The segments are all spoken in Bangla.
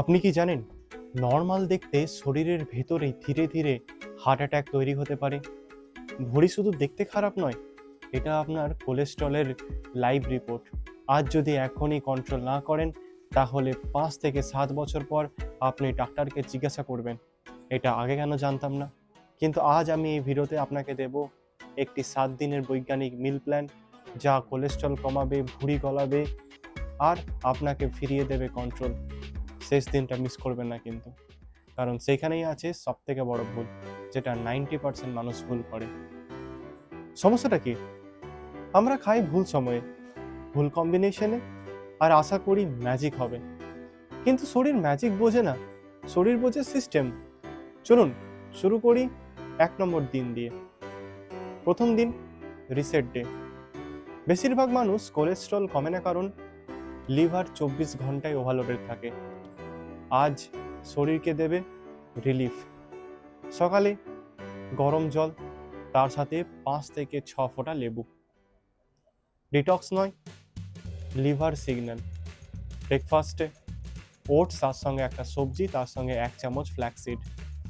আপনি কি জানেন নর্মাল দেখতে শরীরের ভেতরে ধীরে ধীরে হার্ট অ্যাটাক তৈরি হতে পারে? ভুঁড়ি শুধু দেখতে খারাপ নয়, এটা আপনার কোলেস্ট্রলের লাইভ রিপোর্ট আজ যদি এখনই কন্ট্রোল না করেন, তাহলে পাঁচ থেকে সাত বছর পর আপনি ডাক্তারকে জিজ্ঞাসা করবেন, এটা আগে কেন জানতাম না? কিন্তু আজ আমি এই ভিডিওতে আপনাকে দেব একটি সাত দিনের বৈজ্ঞানিক মিল প্ল্যান যা কোলেস্ট্রল কমাবে, ভুঁড়ি গলাবে, আর আপনাকে ফিরিয়ে দেবে কন্ট্রোল শেষ দিনটা মিস করবেন না কিন্তু। কারণ সেইখানেই আছে সব থেকে বড় ভুল, যেটা নাইনটি পার্সেন্ট মানুষ ভুল করে। সমস্যাটা কি? আমরা খাই ভুল সময়ে, ভুল কম্বিনেশনে আর আশা করি ম্যাজিক হবে। কিন্তু শরীর ম্যাজিক বোঝে না, শরীর বোঝে সিস্টেম চলুন, শুরু করি এক নম্বর দিন দিয়ে। প্রথম দিন রিসেট ডে বেশিরভাগ মানুষ কোলেস্ট্রল কমে না কারণ লিভার চব্বিশ ঘন্টায় ওভারলোডেড থাকে। আজ শরীরকে দেবে রিলিফ সকালে গরম জল, তার সাথে পাঁচ থেকে ছ ফোঁটা লেবু। ডিটক্স নয় লিভার সিগন্যাল ব্রেকফাস্টে ওটস তার সঙ্গে একটা সবজি, তার সঙ্গে এক চামচ ফ্ল্যাক্সিড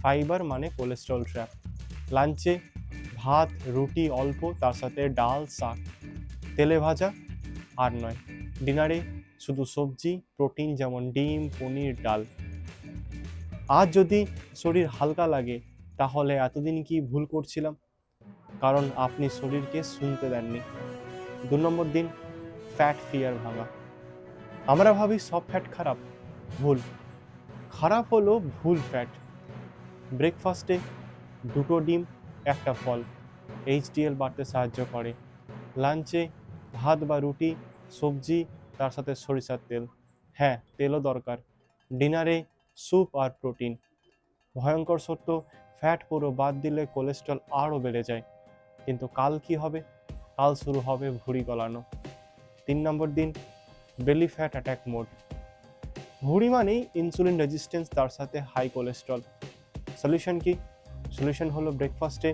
ফাইবার মানে কোলেস্ট্রল ট্র্যাপ লাঞ্চে ভাত, রুটি অল্প, তার সাথে ডাল, শাক। তেলে ভাজা আর নয়। ডিনারে শুধু সবজি, প্রোটিন যেমন ডিম, পনির, ডাল। আজ যদি শরীর হালকা লাগে, তাহলে এতদিন কি ভুল করছিলাম? কারণ আপনি শরীরকে শুনতে দেননি। দু নম্বর দিন ফ্যাট ফিয়ার ভাঙা। আমরা ভাবি সব ফ্যাট খারাপ, ভুল। খারাপ হলো ভুল ফ্যাট ব্রেকফাস্টে দুটো ডিম, একটা ফল। এইচডিএল বাড়তে সাহায্য করে। লাঞ্চে ভাত বা রুটি, সবজি তার সাথে সরিষার তেল। হ্যাঁ তেলও দরকার। ডিনারে স্যুপ আর প্রোটিন। ভয়ঙ্কর সত্য, ফ্যাট পুরো বাদ দিলে কোলেস্ট্রল আরও বেড়ে যায়। কিন্তু কাল কি হবে? কাল শুরু হবে ভুঁড়ি গলানো। তিন নম্বর দিন বেলি ফ্যাট অ্যাটাক মোড ভুঁড়ি মানেই ইনসুলিন রেজিস্ট্যান্স তার সাথে হাই কোলেস্ট্রল সলিউশন কি? সলিউশন হলো ব্রেকফাস্টে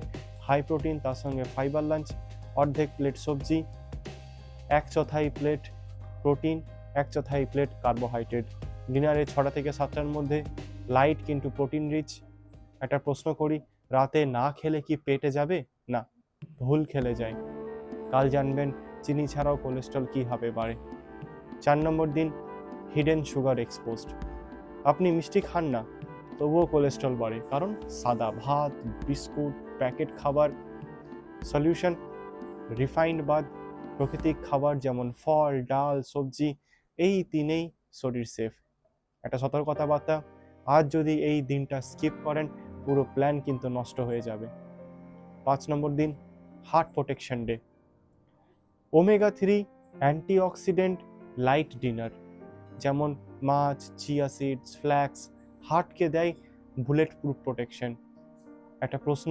হাই প্রোটিন তার সঙ্গে ফাইবার লাঞ্চ অর্ধেক প্লেট সবজি, এক চথাই প্লেট প্রোটিন, এক চথাই প্লেট কার্বোহাইড্রেট ডিনারে ছটা থেকে সাতটার মধ্যে লাইট কিন্তু প্রোটিন রিচ একটা প্রশ্ন করি, রাতে না খেলে কি পেটে যাবে? না, ভুল খেলে যায়। কাল জানবেন চিনি ছাড়াও কোলেস্ট্রল কীভাবে বাড়ে। চার নম্বর দিন হিডেন সুগার এক্সপোজড আপনি মিষ্টি খান না, তবুও কোলেস্ট্রল বাড়ে, কারণ সাদা ভাত, বিস্কুট প্যাকেট খাবার। সলিউশন রিফাইন্ড বাদ। প্রাকৃতিক খাবার যেমন ফল, ডাল, সবজি, এই তিনেই শরীর সেফ একটা সতর্কতা বার্তা আজ যদি এই দিনটা স্কিপ করেন, পুরো প্ল্যান কিন্তু নষ্ট হয়ে যাবে। পাঁচ নম্বর দিন heart protection day omega three antioxidant light dinner যেমন মাছ চিয়া সিডস ফ্ল্যাক্স হার্টকে দেয় বুলেট প্রুফ প্রোটেকশন একটা প্রশ্ন,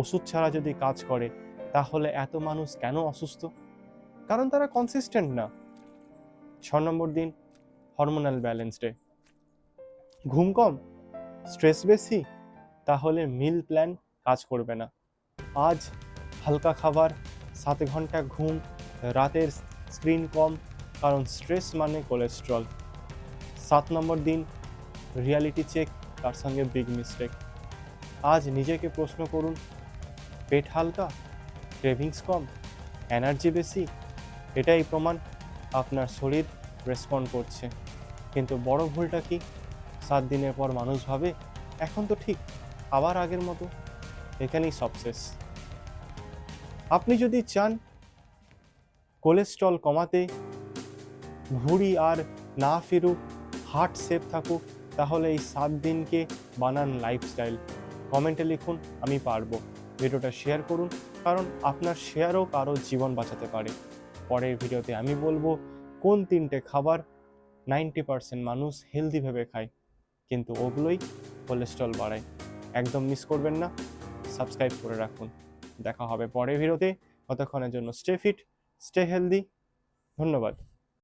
ওষুধ ছাড়া যদি কাজ করে, তাহলে এত মানুষ কেন অসুস্থ? কারণ তারা কনসিস্টেন্ট না। ছ নম্বর দিন হরমোনাল ব্যালেন্স ডে ঘুম কম স্ট্রেস বেশি, তাহলে মিল প্ল্যান কাজ করবে না। আজ হালকা খাবার, সাত ঘণ্টা ঘুম, রাতের স্ক্রিন কম, কারণ স্ট্রেস মানে কোলেস্ট্রল সাত নম্বর দিন রিয়ালিটি চেক তার সঙ্গে বিগ মিস্টেক আজ নিজেকে প্রশ্ন করুন, পেট হালকা ক্রেভিংস কম এনার্জি বেশি এটাই প্রমাণ আপনার শরীর রেসপন্ড করছে। কিন্তু বড় ভুলটা কি? সাত দিনের পর মানুষ ভাবে, এখন তো ঠিক, আবার আগের মতো। এখানেই সব শেষ। আপনি যদি চান কোলেস্ট্রল কমাতে ভুঁড়ি আর না ফিরুক, হার্ট সেফ থাকুক, তাহলে এই সাত দিনকে বানান লাইফস্টাইল কমেন্টে লিখুন, আমি পারব। ভিডিওটা শেয়ার করুন, কারণ আপনার শেয়ারও কারও জীবন বাঁচাতে পারে। পরের ভিডিওতে আমি বলব কোন তিনটে খাবার নাইনটি পারসেন্ট মানুষ হেলদিভাবে খায়, কিন্তু ওগুলোই কোলেস্ট্রল বাড়ায়। একদম মিস করবেন না সাবস্ক্রাইব করে রাখুন। দেখা হবে পরের ভিডিওতে। কতক্ষণের জন্য স্টে ফিট স্টে হেলদি ধন্যবাদ।